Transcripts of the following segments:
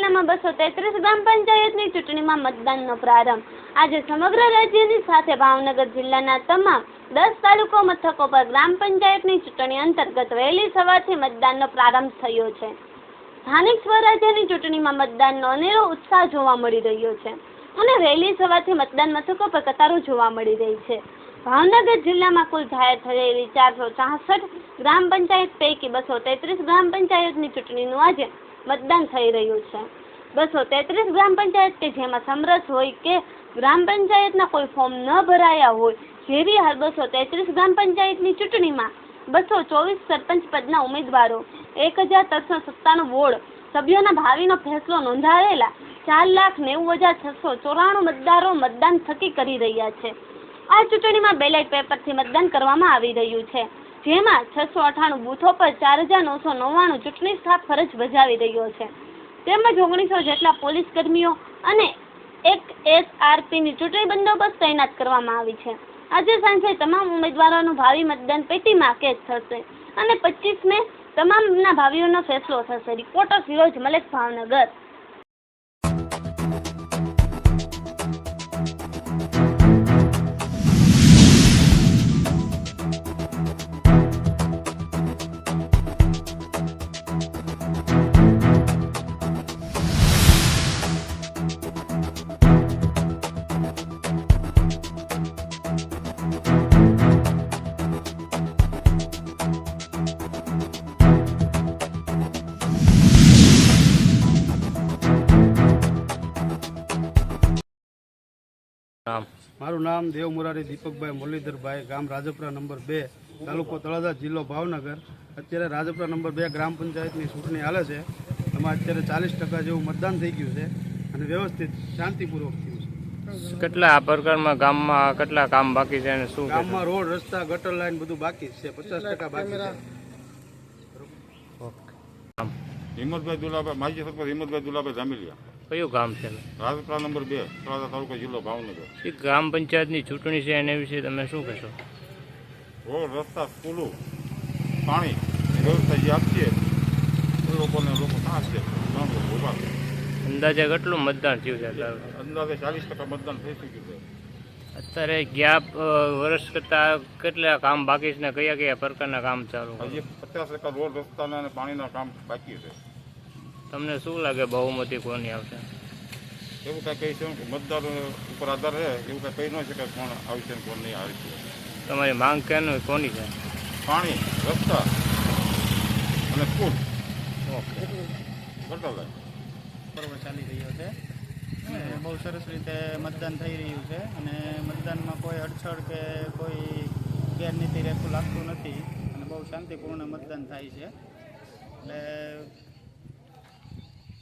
જિલ્લામાં બસો તેત્રીસ ગ્રામ પંચાયતની ચૂંટણીમાં મતદાનનો પ્રારંભ. આજે સમગ્ર રાજ્યની સાથે ભાવનગર જિલ્લાના તમામ દસ તાલુકો મથકો પર ગ્રામ પંચાયતની ચૂંટણી અંતર્ગત વહેલી સવારથી મતદાનનો પ્રારંભ થયો છે. સ્થાનિક સ્વરાજ્યની ચૂંટણીમાં મતદાનનો અનેરો ઉત્સાહ જોવા મળી રહ્યો છે અને વહેલી સવારથી મતદાન મથકો પર કતારો જોવા મળી રહી છે. ભાવનગર જિલ્લામાં કુલ જાહેર થયેલી ચારસો ચાસઠ ગ્રામ પંચાયત પૈકી બસો તેત્રીસ ગ્રામ પંચાયતની ચૂંટણીનું આજે મતદાન થઈ રહ્યું છે. બસો તેત્રીસ ગ્રામ પંચાયત કે જેમાં સમરસ હોય કે ગ્રામ પંચાયતના કોઈ ફોર્મ ન ભરાયા હોય, જેવી હાલ બસો તેત્રીસ ગ્રામ પંચાયતની ચૂંટણીમાં બસો ચોવીસ સરપંચ પદના ઉમેદવારો, એક હજાર ત્રણસો સત્તાણું વોર્ડ સભ્યોના ભાવિનો ફેસલો નોંધાવેલા ચાર લાખ નેવું હજાર છસો ચોરાણું મતદારો મતદાન થકી કરી રહ્યા છે. આ ચૂંટણીમાં બેલેટ પેપરથી મતદાન કરવામાં આવી રહ્યું છે. જેમાં છસો અઠ્ઠાણું બૂથો પર ચાર હજાર નવસો નવ્વાણું ચૂંટણી સ્ટાફ ફરજ બજાવી રહ્યો છે. તેમજ ઓગણીસો જેટલા પોલીસ કર્મીઓ અને એક એસઆરપીની ચૂંટણી બંદોબસ્ત તૈનાત કરવામાં આવી છે. આજે સાંજે તમામ ઉમેદવારોનું ભાવિ મતદાન પેટીમાં કેદ થશે અને પચીસ મે તમામના ભાવિઓનો ફેસલો થશે. રિપોર્ટર ફિરોજ મલેક ભાવનગર મારું નામ દેવ મુરારી દીપકભાઈ મુરલીધરભાઈ ગામ રાજપરા નંબર બે તાલુકો તળાજા જિલ્લો ભાવનગર. અત્યારે રાજપરા નંબર બે ગ્રામ પંચાયતની ચૂંટણી હાલે છે. એમાં અત્યારે ચાલીસ ટકા જેવું મતદાન થઈ ગયું છે અને વ્યવસ્થિત શાંતિપૂર્વક થયું છે. કેટલા આ પ્રકારમાં ગામમાં કેટલા કામ બાકી છે અને શું ગામમાં રોડ રસ્તા ગટર લાઈન બધું બાકી છે. પચાસ ટકા બાકી છે. હિંમતભાઈ દુલાભાઈ માજી સરપંચ હિંમતભાઈ દુલાભાઈ જામીલિયા કયું ગામ છે? રાજપરા નંબર બે તળાજા તાલુકો જિલ્લો ભાવનગર. એ ગ્રામ પંચાયતની ચૂંટણી છે એના વિશે તમે શું કહેશો? રોડ રસ્તા સ્કૂલો પાણી વ્યવસ્થા જે આપીએ એ લોકોને લોકો કાં છે ઊભા અંદાજે કેટલું મતદાન થયું છે અંદાજે ચાલીસ ટકા મતદાન થઈ ચૂક્યું છે. અત્યારે ગયા વર્ષ કરતાં કેટલા કામ બાકી છે ને કયા કયા પ્રકારના કામ ચાલુ હજી પચાસ ટકા રોડ રસ્તાના અને પાણીના કામ બાકી છે. તમને શું લાગે બહુમતી કોની આવશે? એવું કાંઈ કહી છે કે મતદાર ઉપર આધાર રહે એવું કાંઈ કહી ન શકે કોણ આવશે ને કોણ નહીં આવી છે તમારી માંગ કેનું કોની છે? પાણી રસ્તા અને સ્કૂલ. ઓકે. બરાબર ચાલી રહ્યો છે. બહુ સરસ રીતે મતદાન થઈ રહ્યું છે. અને મતદાનમાં કોઈ અડચણ કે કોઈ ગેરનીતિ રહેતું લાગતું નથી. અને બહુ શાંતિપૂર્ણ મતદાન થાય છે. એટલે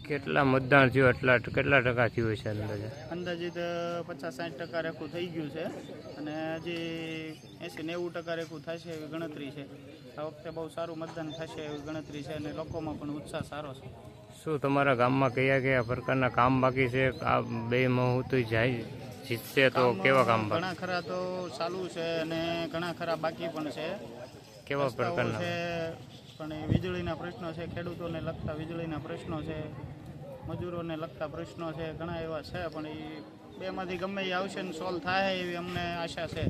કેટલા મતદાન થયું? એટલા કેટલા ટકા થયું છે અંદાજે? અંદાજિત પચાસ સાઠ ટકા રેખું થઈ ગયું છે. અને હજી એસી નેવું ટકા રેખું થશે એવી ગણતરી છે. આ વખતે બહુ સારું મતદાન થશે એવી ગણતરી છે અને લોકોમાં પણ ઉત્સાહ સારો છે. શું તમારા ગામમાં કયા કયા પ્રકારના કામ બાકી છે? આ બે મહુતું જાય જીતશે તો કેવા કામ ઘણા ખરા તો ચાલુ છે અને ઘણા ખરા બાકી પણ છે. કેવા પ્રકારના? છે પણ એ વીજળીના પ્રશ્નો છે, ખેડૂતોને લગતા વીજળીના પ્રશ્નો છે, મજૂરોને લગતા પ્રશ્નો છે, ઘણા એવા છે, પણ એ બેમાંથી ગમે એ આવશે ને સોલ્વ થાય એવી અમને આશા છે.